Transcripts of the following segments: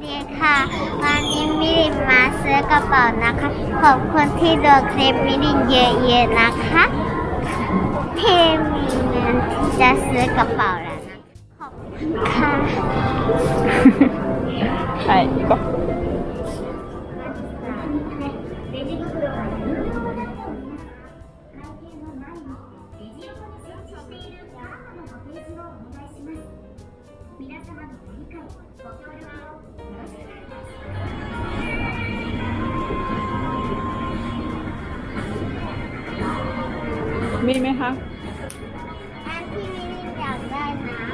ดีค่ะ วันนี้มิรินมาซื้อกระเป๋านะคะ ขอบคุณที่ดูคลิปมิรินเยอะๆนะคะเทมิเงินที่จะซื้อกระเป๋าแล้วนะ ขอบคุณค่ะใช่ก็ มีไหมคะ อันที่มิรินอยากได้นะ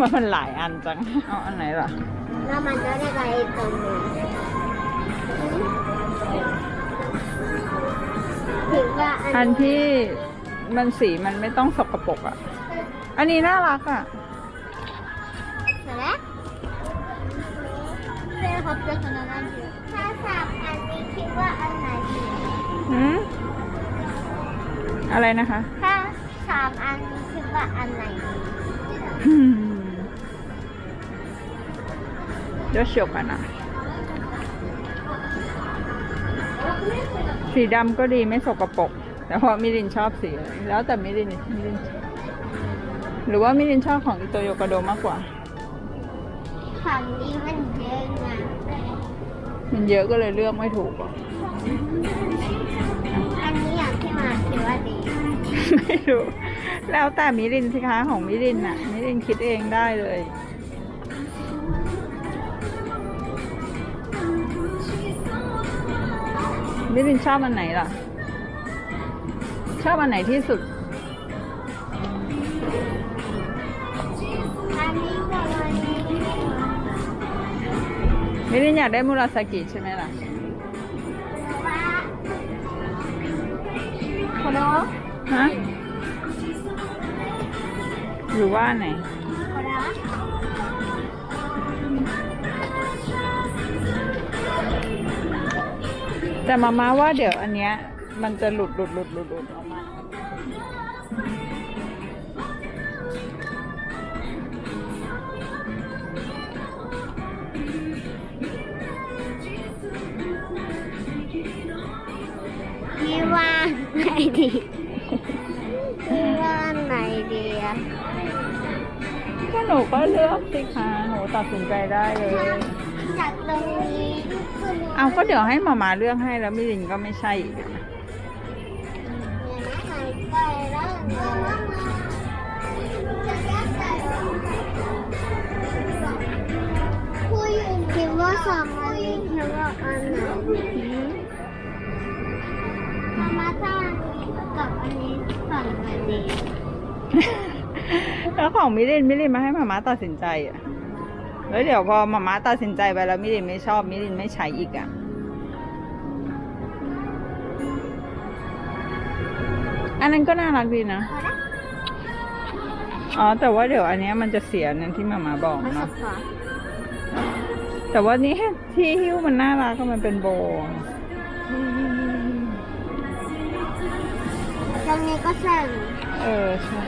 มันมันหลายอันจัง เอาอันไหนล่ะ แล้วมันจะได้ไปตรงนู้นถือว่าอัอันนที่มันสีมันไม่ต้องสกปรกอะ อันนี้น่ารักอะ เสร็จแล้วเรื่องเขาจะขนาดนั้นอยู่ถ้าสามอันนี้คิดว่าอันไหนดีหืมอะไรนะคะ ถ้าสามอันนี้คิดว่าอันไหนดี どうしようかな สีดำก็ดีไม่สกปรก แต่ว่ามิรินชอบสีอะไรแล้วแต่มิรินมิริน หรือว่ามิรินชอบของอิโตโยกาโดมากกว่า ฝั่งนี้มันเยอะไง มันเยอะก็เลยเลือกไม่ถูกอ่ะ อันนี้อย่างที่มาคิดว่าดี ไม่รู้ แล้วแต่มิรินสิคะของมิรินน่ะ มิรินคิดเองได้เลย มิรินชอบอันไหนล่ะ ชอบอันไหนที่สุด อันนี้กับอันนี้มิรินอยากได้มุราสากิใช่ไหมล่ะว่าโคโนฮะหรือว่าอันไหนโคโน แต่มาม่าว่าเดี๋ยวอันเนี้ยมันจะหลุดหลุดหลุดหลุดหลุดออกมาพี่ว่าไหนดีพี่ว่าไหนดีอะก็หนูก็เลือกสิคะหนูตัดสินใจได้เลย จากตรงนี้ขึ้นเอาก็เดี๋ยวให้มามาเลือกให้แล้วมิรินก็ไม่ใช่อีกอะเนี่ยนะหายไปแล้วมามาจะแยกไปคุยคิดว่าสองอันนี้คิดว่าอันไหนดีมามาถ้าอันนี้กับอันนี้ฝั่งไหนดีแล้วของมิรินมิรินมาให้มามาตัดสินใจอะ แล้วเดี๋ยวพอมามาตัดสินใจไปแล้วมิรินไม่ชอบมิรินไม่ใช้อีกอะอันนั้นก็น่ารักดีนะเอาละอ๋อ แต่ว่าเดี๋ยวอันเนี้ยมันจะเสียนั่นที่มามาบอกมาสัเนาะบขาแต่ว่านี่ที่หิ้วมันน่ารักก็มันเป็นโบว์ตรงนี้ก็สั่นเออ ใช่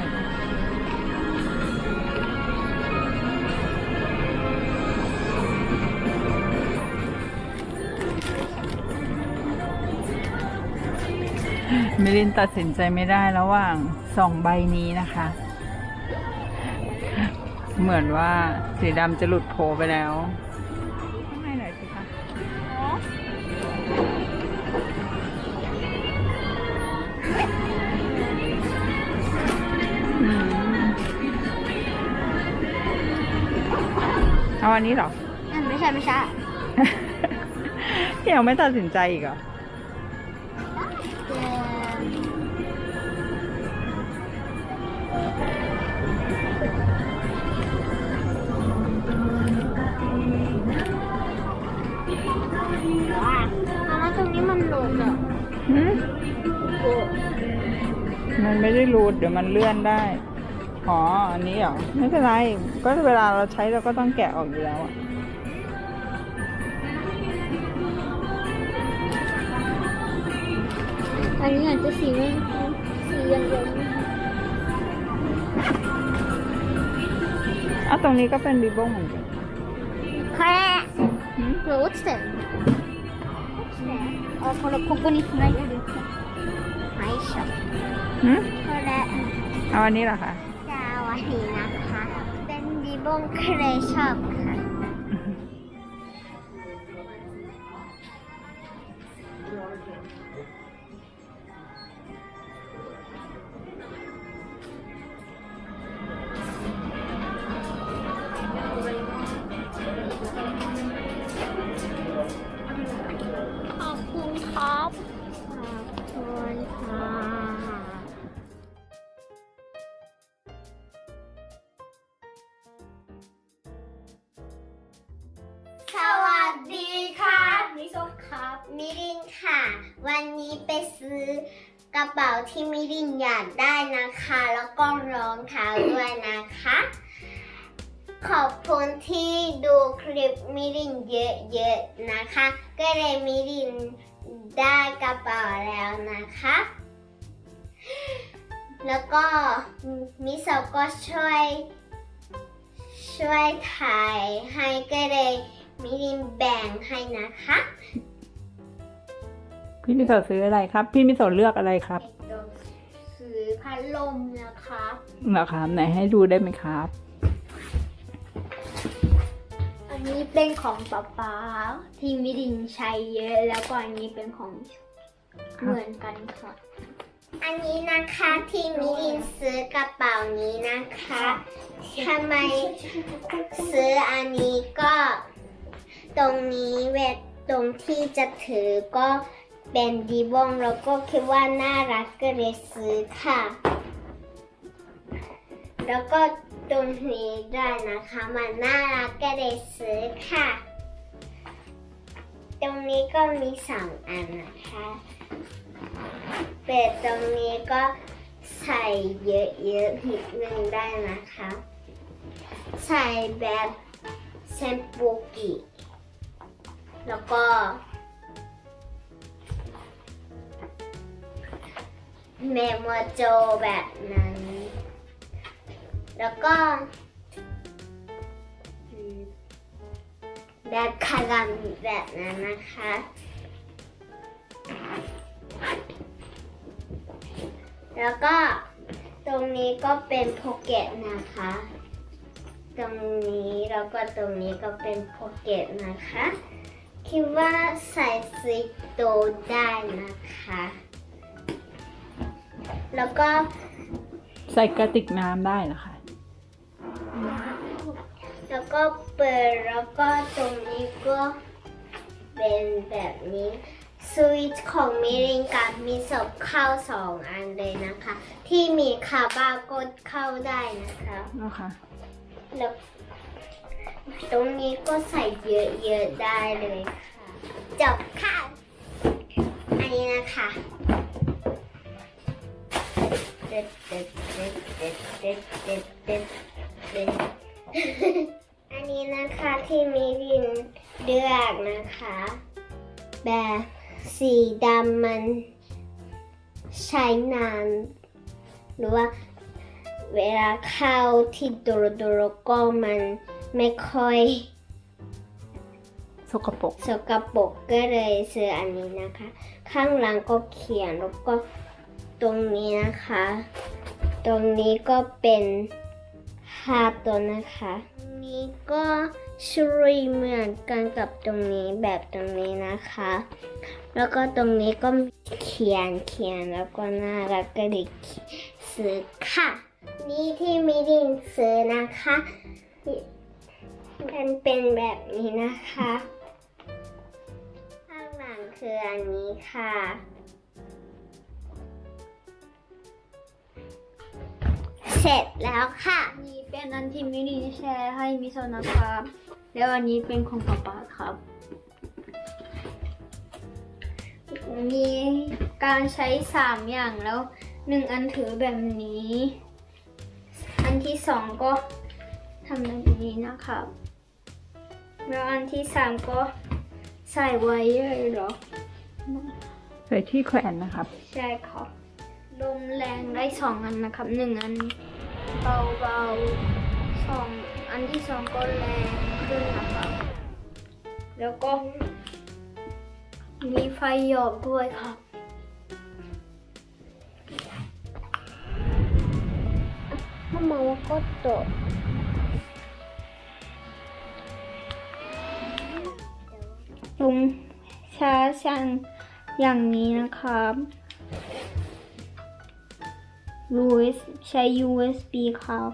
มิลินตัดสินใจไม่ได้ระหว่างสองใบนี้นะคะ เหมือนว่าสีดำจะหลุดโผล่ไปแล้วข้างในหน่อยสิคะอืมเอาอันนี้เหรออันไม่ใช่ไม่ใช่ ยังไม่ตัดสินใจอีกเหรอ รูดเดี๋ยวมันเลื่อนได้ อ๋อ อันนี้เหรอ ไม่เป็นไร ก็เวลาเราใช้เราก็ต้องแกะออกอยู่แล้วอะอันนี้อาจจะสีไม่สีอย่างเดียอะตรงนี้ก็เป็นริบบิ้เหมือนกัน Correct. Hmm? Well, what's that? What's that? Oh, for และเอาอันนี้เหรอคะสวันนี้นะคะ เป็นดีบงเครชอบค่ะ ขอบคุณครับ ขอบคุณ กระเป๋าที่มิรินอยากได้นะคะ แล้วก็รองเท้าด้วยนะคะ ขอบคุณที่ดูคลิปมิรินเยอะๆนะคะ ก็เลยมิรินได้กระเป๋าแล้วนะคะ แล้วก็มิโซก็ช่วยช่วยถ่ายให้ก็เลยมิรินแบ่งให้นะคะ พี่มิโซะซื้ออะไรครับ พี่มิโซะเลือกอะไรครับซื้อพัดลมนะคะเหรอครับไหนให้ดูได้ไหมครับ อันนี้เป็นของป๊าป๊าที่มิรินใช้เยอะ แล้วก็อันนี้เป็นของครับเหมือนกันค่ะ อันนี้นะคะที่มิรินซื้อกระเป๋านี้นะคะทำไมซื้ออันนี้ก็ ตรงนี้เวทตรงที่จะถือก็ เป็นดีบองแล้วก็คิดว่าน่ารักก็เลยซื้อค่ะ แล้วก็ตรงนี้ด้วยนะคะ มันน่ารักก็เลยซื้อค่ะ ตรงนี้ก็มีสองอันนะคะ เปิดตรงนี้ก็ใส่เยอะๆนิดนึงได้นะคะ ใส่แบบเซนปูกิ แล้วก็ เมโมโจแบบนั้น แล้วก็ แบบคารามิแบบนั้นนะคะ แล้วก็ตรงนี้ก็เป็นโพเกตนะคะ ตรงนี้แล้วก็ตรงนี้ก็เป็นโพเกตนะคะ คิดว่าใส่ซิโตได้นะคะ แล้วก็ใส่กระติกน้ำได้เหรอคะ แล้วก็เปิดแล้วก็ตรงนี้ก็เป็นแบบนี้สวิตช์ของมิรินกับมีศพเข้าสองอันเลยนะคะ ที่มีคาบากดเข้าได้นะคะนะคะแล้วตรงนี้ก็ใส่เยอะๆได้เลยค่ะ จบค่ะ อันนี้นะคะเด็ดเด็ดเด็ดเด็ดเด็ดเด็ดเด็ดเด็ดอันนี้นะคะที่มิรินเลือกนะคะ แบบสีดำมันใช้นาน หรือว่าเวลาเข้าที่โดโรโดรก็มันไม่ค่อยสกปรกสกปรกก็เลยซื้ออันนี้นะคะ ข้างหลังก็เขียนแล้วก็ ตรงนี้นะคะ ตรงนี้ก็เป็นภาพตัวนะคะ นี้ก็ชุยเหมือนกันกับตรงนี้แบบตรงนี้นะคะ แล้วก็ตรงนี้ก็เขียนเขียนแล้วก็น่ารักก็เลยซื้อค่ะ นี่ที่มิดินซื้อนะคะมันเป็นแบบนี้นะคะ ข้างหลังคืออันนี้ค่ะ เสร็จแล้วค่ะ นี่เป็นอันที่มินิแชร์ให้มิโซะนะครับ แล้วอันนี้เป็นของป๊าป๊าครับมีการใช้สามอย่างแล้วหนึ่งอันถือแบบนี้ อันที่สองก็ทำแบบนี้นะครับ แล้วอันที่สามก็ใส่ไว้เลยเหรอ ใส่ที่แขวนนะครับ ใช่ครับลมแรงได้สองอันนะครับหนึ่งอัน เบาเบาสองอันที่สองก็แรงขึ้นนะครับ แล้วก็ มีไฟหยอบด้วยครับถ้ามองก็ตกลงชาชังอย่างนี้นะครับ US ใช้ USB ครับ